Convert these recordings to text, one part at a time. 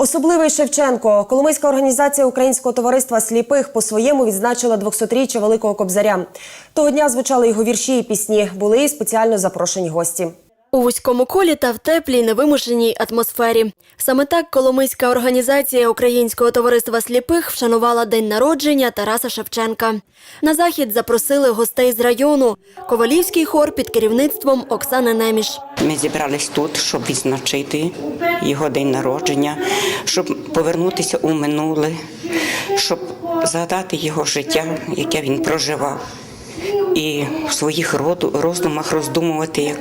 Особливий Шевченко, Коломийська організація Українського товариства сліпих по-своєму відзначила 200-річчя Великого Кобзаря. Того дня звучали його вірші і пісні. Були і спеціально запрошені гості. У вузькому колі та в теплій невимушеній атмосфері. Саме так Коломийська організація Українського товариства сліпих вшанувала день народження Тараса Шевченка. На захід запросили гостей з району. Ковалівський хор під керівництвом Оксани Неміш. Ми зібрались тут, щоб відзначити його день народження, щоб повернутися у минуле, щоб згадати його життя, яке він проживав. І в своїх роздумах роздумувати, як,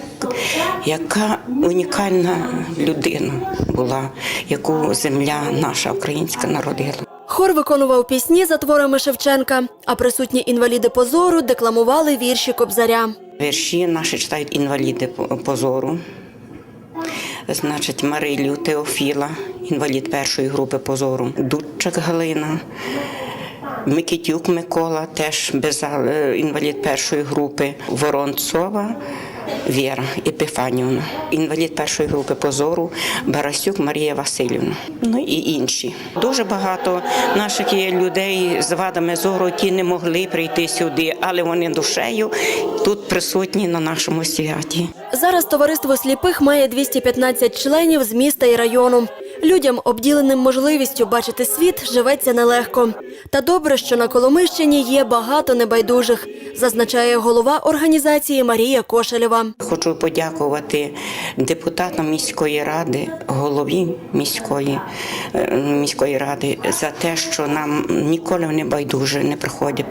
яка унікальна людина була, яку земля наша українська народила. Хор виконував пісні за творами Шевченка, а присутні інваліди позору декламували вірші Кобзаря. Вірші наші читають інваліди позору. Значить, Марилю Теофіла, інвалід першої групи позору, Дудчак Галина, Микитюк Микола, теж без, е, інвалід першої групи, Воронцова. Віра Епіфанівна, інвалід першої групи позору, Барасюк Марія Васильівна, ну і інші. Дуже багато наших є людей з вадами зору, які не могли прийти сюди, але вони душею тут присутні на нашому святі. Зараз товариство сліпих має 215 членів з міста і району. Людям, обділеним можливістю бачити світ, живеться нелегко. Та добре, що на Коломищині є багато небайдужих, зазначає голова організації Марія Кошелєва. Хочу подякувати депутатам міської ради, голові міської, е, міської ради за те, що нам ніколи не байдуже не приходять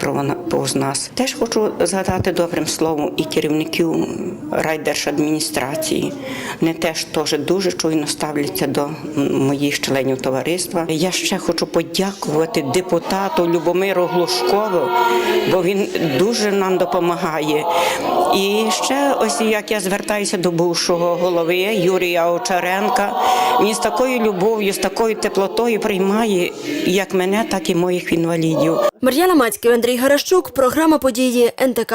повз нас. Теж хочу згадати добрим словом і керівників райдержадміністрації. Вони теж теж дуже чуйно ставляться до моїх членів товариства. Я ще хочу подякувати депутату Любомиру Глушкову, бо він дуже нам допомагає. І ще ось як я звертаюся до бувшого голови Юрія Овчаренка. Він з такою любов'ю, з такою теплотою приймає як мене, так і моїх інвалідів. Мар'яна Мацький, Андрій Гарашчук, програма події НТК.